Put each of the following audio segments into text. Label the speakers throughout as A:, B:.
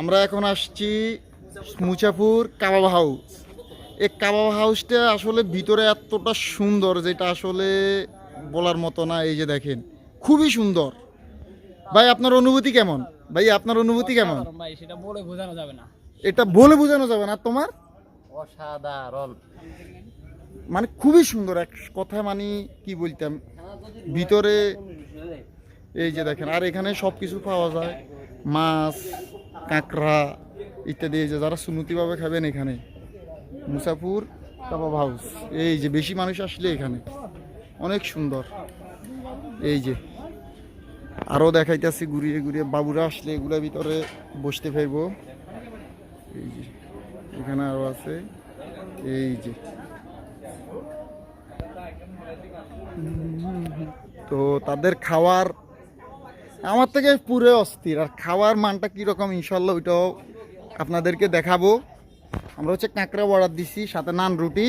A: আমরা এখন আসছি মুচাপুর কাবাব হাউস এই কাবাব হাউসটা আসলে ভিতরে এতটা সুন্দর যেটা আসলে বলার মতো না এই যে দেখেন খুবই সুন্দর। ভাই আপনার অনুভূতি কেমন? ভাই আপনার অনুভূতি কেমন?
B: ভাই সেটা বলে বোঝানো যাবে না।
A: এটা বলে বোঝানো যাবে না আর তোমার?
C: অসাধারণ।
A: মানে খুবই সুন্দর এক কথা মানে কি বলতাম ভিতরে এই যে দেখেন আর এখানে সব কিছু পাওয়া যায় মাছ কাঁকড়া ইত্যাদি যে যারা সুনুতিভাবে খাবেন এখানে, মুসাফুর কাবাব হাউস এই যে বেশি মানুষ আসলে এখানে, অনেক সুন্দর। এই যে আরও দেখাইতেছি ঘুরিয়ে ঘুরিয়ে, বাবুরা আসলে এগুলোর ভিতরে বসতে পারব। এই যে, এখানে আরও আছে। এই যে, তো তাদের খাওয়ার আমার থেকে পুরো অস্থির। আর খাওয়ার মানটা কীরকম ইনশাল্লাহ ওইটাও আপনাদেরকে দেখাবো। আমরা হচ্ছে কাঁকড়া অর্ডার দিছি, সাথে নান রুটি।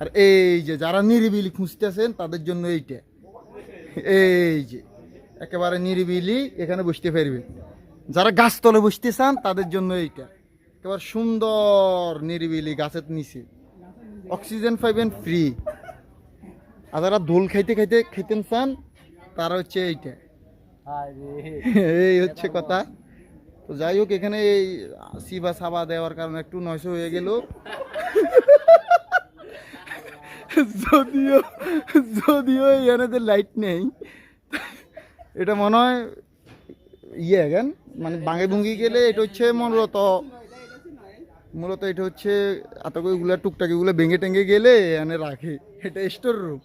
A: আর এই যে যারা নিরিবিলি খুঁজতেছেন, তাদের জন্য এইটা। এই যে, একেবারে নিরিবিলি, এখানে বসতে পারবে যারা গাছতলে বসতে চান, তাদের জন্য এইটা। একেবারে সুন্দর নিরিবিলি গাছের নিচে। অক্সিজেন পাইবেন ফ্রি আর যারা দোল খাইতে খাইতে খেতেন চান, তারা হচ্ছে এইটা। এই হচ্ছে কথা। তো যাই হোক এখানে এই সিবা সাবা দেওয়ার কারণে একটু নয়শো হয়ে গেল। যদিও যদিও এখানে যে লাইট নেই। এটা মনে হয় ইয়ে কেন মানে বাঙে ভুঙ্গি গেলে এটা হচ্ছে মূলত মূলত এটা হচ্ছে আতগুলো টুকটাক এগুলো ভেঙে টেঙে গেলে এখানে রাখে। এটা স্টোর রুম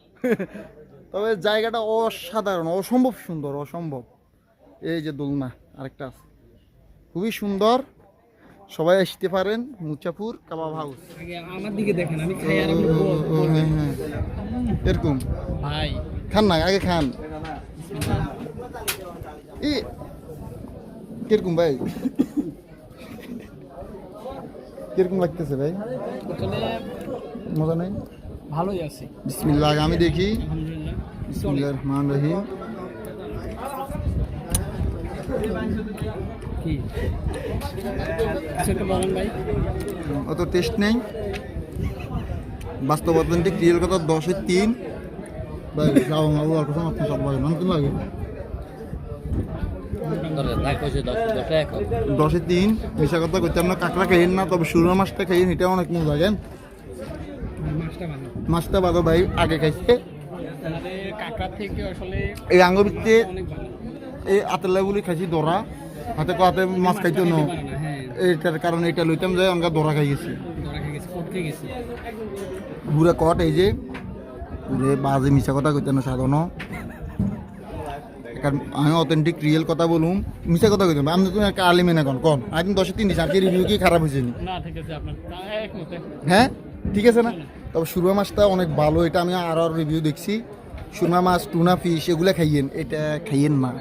A: তবে জায়গাটা অসাধারণ অসম্ভব সুন্দর অসম্ভব। এই যে দোলনা আরেকটা আছে। খুবই সুন্দর। সবাই আসতে পারেন মুচাপুর কাবাব হাউস।
B: আমার দিকে দেখেন আমি খাই আর
A: ও, হ্যাঁ, হ্যাঁ। এরকম?
B: ভাই।
A: খান না আগে খান। ই কীরকম ভাই? কীরকম লাগতেছে ভাই? মজা নেই?
B: ভালোই আছে।
A: বিসমিল্লাহ আমি দেখি।
B: আলহামদুলিল্লাহ।
A: বিসমিল্লাহ রহমান রহিম।
B: কি? বলেন ভাই।
A: অত টেস্ট নেই। বাস্তব অথেন্টিক রিয়েল কথা দশের তিন। ভাই যাও আর কথা আপনি সব লাগে। নতুন লাগে দশে তিন মিশা কথা করতে আমরা কাঁকড়া খাইয়েন না তবে সুরমা মাছটা খাইয়েন এটা অনেক মজা লাগেন
B: মাছটা
A: বাদো ভাই আগে খাইছে। এই আঙ্গবিতে
B: অনেক ভালো।
A: এই আতলাগুলি খাইছি দরা। হাতে তো হাতে মাছ খাইতো ন
B: না হ্যাঁ
A: এইটার কারণে এটা লইতাম যে আমরা দরা খাই গেছি। পুরা কট এই যে পুরে বাজে মিশা কথা কইতে না সাধন। আমি অথেন্টিক রিয়েল কথা বলুম মিশা কথা কইতাম আমি তুমি একটা আলিমে না কোন কোন। আজ দশে তিন দিছি আর কি রিভিউ কি খারাপ হয়েছে না?
B: ঠিক আছে একমতে
A: হ্যাঁ? ঠিক আছে না? তবে সুরমা মাছটা অনেক ভালো এটা আমি আরও রিভিউ দেখছি। সুরমা মাছ টুনা ফিশ এগুলো খাইয়েন। এটা খাইয়েন না।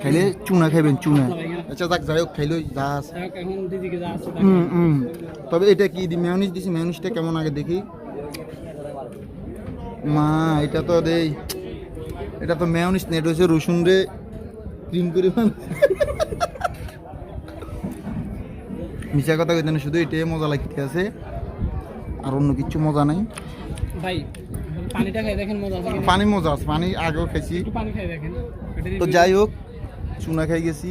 A: খাইলে চুনা খাইবেন চুনা আচ্ছা যাক যাই হোক খাইলে যা আছে হুম হুম তবে এটা কি দি মেয়নিস দিছি মেয়নিসটা কেমন আগে দেখি মা এটা তো দেই এটা তো মেয়নিস নেট হয়েছে রসুন রে ক্রিম করে মিশা কথা কইতে না শুধু এটাই মজা লাগতে আছে আর অন্য কিছু মজা নাই
B: ভাই পানিটা খাই দেখেন মজা আছে
A: পানি মজা আছে পানি আগেও খাইছি
B: পানি খাই দেখেন
A: তো যাই হোক চুনা খাই গেছি।